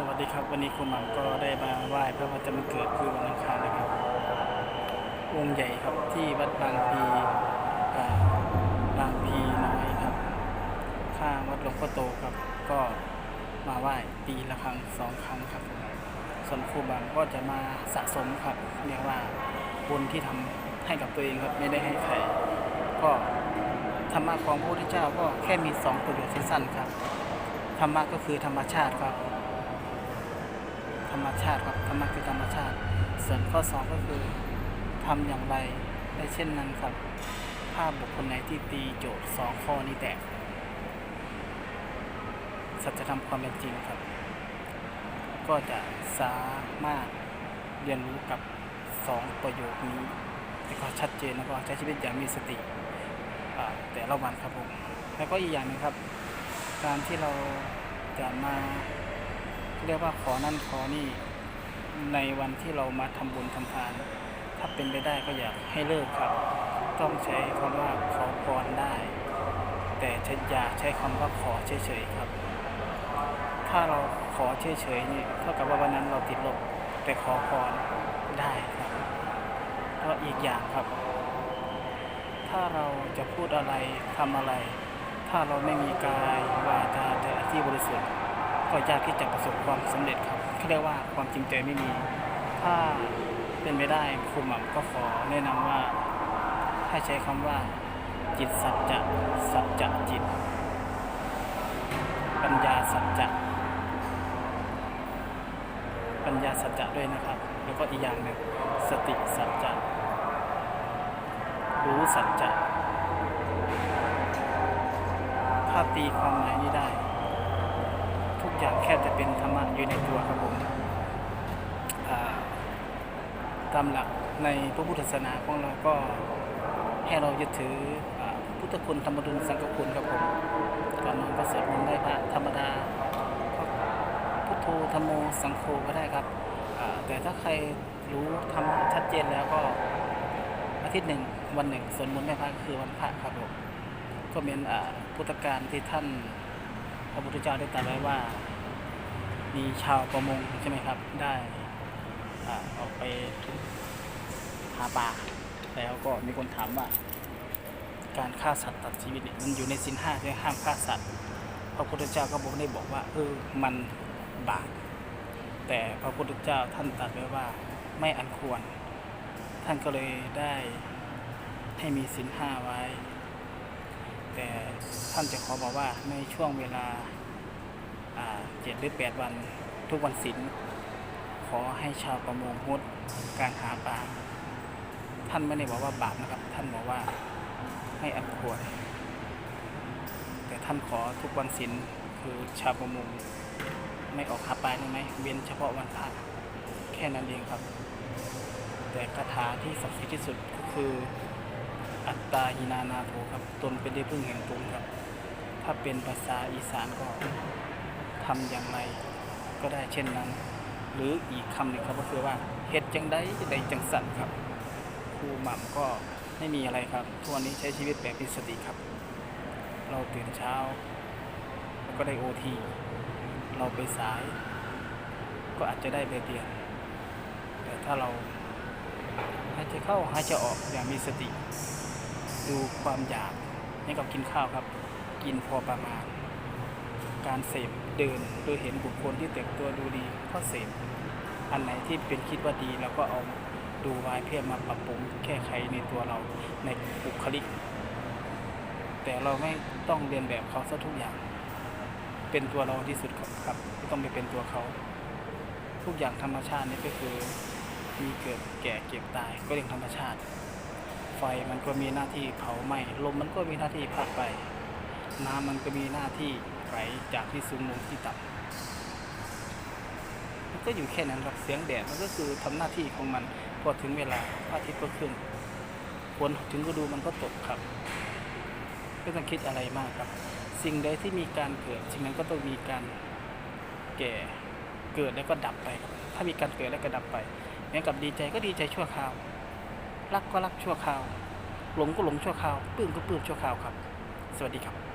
สวัสดีครับ วันนี้ครูหม่ำก็ได้มาไหว้พระประจำเกิดคือวันอังคารนะครับองค์ใหญ่ครับที่วัดบางพีบางพีน้อยครับ ข้างวัดหลวงพ่อโตครับ ก็มาไหว้ปีละครั้งสองครั้งครับ ส่วนครูหม่ำก็จะมาสะสมครับเรียกว่าบุญที่ทำให้กับตัวเองครับไม่ได้ให้ใครก็ธรรมะของพระพุทธเจ้าก็แค่มีสองประโยชน์สั้นๆครับธรรมะก็คือธรรมชาติครับ รรมชาติครับธรรมะคือธรรมชาติ ส่วนข้อสองก็คือทำอย่างไรในเช่นนั้นครับถ้าบุคคลไหนที่ตีโจทย์สองข้อนี้แตกสัจธรรมความเป็นจริงครับ ก็จะสามารถเรียนรู้กับสองประโยคนี้แต่ก็ชัดเจนแล้วก็ใช้ชีวิตอย่างมีสติแต่ละวันครับผมแล้วก็อีกอย่างหนึงครับ การที่เราจะมา เรียกว่าขอนั่นขอนี่ในวันที่เรามาทำบุญทำทาน ถ้าเป็นไปได้ก็อยากให้เลิกครับ ต้องใช้คำว่าขอพรได้ แต่จะอย่าใช้คำว่าขอเฉยๆครับ ถ้าเราขอเฉยๆนี่เท่ากับว่าวันนั้นเราติดลบแต่ขอพรได้ครับก็อีกอย่างครับ ถ้าเราจะพูดอะไรทำอะไร ถ้าเราไม่มีกายวาจาใจที่บริสุทธิ์ ก็ยากที่จะประสบความสำเร็จครับเขาเรียกว่าความจริงใจไม่มี ถ้าเป็นไปได้ครูหม่ำก็ขอแนะนำว่าให้ใช้คำว่า จิตสัจจะสัจจะจิต ปัญญาสัจจะปัญญาสัจจะด้วยนะครับ แล้วก็อีกอย่างหนึ่งสติสัจจะรู้สัจจะถ้าตีความหมายนี้ได้ อย่างแค่จะเป็นธรรมะอยู่ในตัวครับผมตามหลักในพระพุทธศาสนาของเราก็ให้เรายึดถืออพุทธคุณธรรมดุลสังฆคุณครับผมก่อนนอนก็สวดมนต์ได้พระธรรมดาพุทโธธรรมโมสังโฆก็ได้ครับแต่ถ้าใครรู้ธรรมชัดเจนแล้วก็อาทิตย์หนึ่งวันหนึ่งสวดมนต์ได้พระก็คือวันพระครับผมก็เป็นพุทธการที่ท่านพระพุทธเจ้าได้ตรัสไว้ว่า มีชาวประมงใช่ไหมครับ ได้อออกไปหาปลาแล้วก็มีคนถามว่า การฆ่าสัตว์ตัดชีวิตเนี่ยมันอยู่ในสินห้าที่ห้ามฆ่าสัตว์พระพุทธเจ้าก็บอกได้บอกว่าเออมันบาปแต่พระพุทธเจ้าท่านตรัสไว้ว่าไม่อันควร ท่านก็เลยได้ให้มีสินห้าไว้ แต่ท่านจะขอบอกว่าในช่วงเวลา เจ็ดหรือแปดวันทุกวันศีลขอให้ชาวประมงงดการหาปลาท่านไม่ได้บอกว่าบาปนะครับ ท่านบอกว่าให้อันควรแต่ท่านขอทุกวันศีลคือชาวประมงไม่ออกหาปลาได้ไหมเว้นเฉพาะวันพระแค่นั้นเองครับ แต่คาถาที่ศักดิ์สิทธิ์ที่สุดก็คืออัตตาหินานาโถครับตนเป็นที่พึ่งแห่งตนครับ ถ้าเป็นภาษาอีสานก็ ทำอย่างไรก็ได้เช่นนั้น หรืออีกคำหนึ่งครับก็คือว่าเฮ็ดจังได้ใดจังสันครับครูหม่ำก็ไม่มีอะไรครับทุกวันนี้ใช้ชีวิตแบบมีสติครับ เราตื่นเช้าก็ได้โอทีเราไปสาย ก็อาจจะได้ใบเดียนแต่ถ้าเราหายใจเข้าหายใจออกอย่างมีสติ ดูความอยากนี่กับกินข้าวครับ กินพอประมาณ การเสพเดินโดยเห็นบุคคลที่แต่งตัวดูดีก็เสพอันไหนที่เป็นคิดว่าดีเราก็เอาดูไว้เพื่อมาปรับปรุงแก้ไขในตัวเราในบุคลิก แต่เราไม่ต้องเรียนแบบเขาซะทุกอย่าง เป็นตัวเราที่สุดครับไม่ต้องไปเป็นตัวเขา ทุกอย่างธรรมชาตินี่ก็คือมีเกิดแก่เก็บตายก็เรื่องธรรมชาติ ไฟมันก็มีหน้าที่เผาไหม้ลมมันก็มีหน้าที่พัดไป น้ำมันก็มีหน้าที่ ไหลจากที่สูงลงที่ต่ำมันก็อยู่แค่นั้นครับเสียงแดดมันก็คือทำหน้าที่ของมันพอถึงเวลาพระอาทิตย์ก็ขึ้นฝนถึงฤดูมันก็ตกครับไม่ต้องคิดอะไรมากครับ สิ่งใดที่มีการเกิดสิ่งนั้นก็ต้องมีการแก่เกิดแล้วก็ดับไปครับถ้ามีการเกิดแล้วก็ดับไปเหมือนกับดีใจก็ดีใจชั่วคราว รักก็รักชั่วคราวหลงก็หลงชั่วคราวปลื้มก็ปลื้มชั่วคราวครับ สวัสดีครับ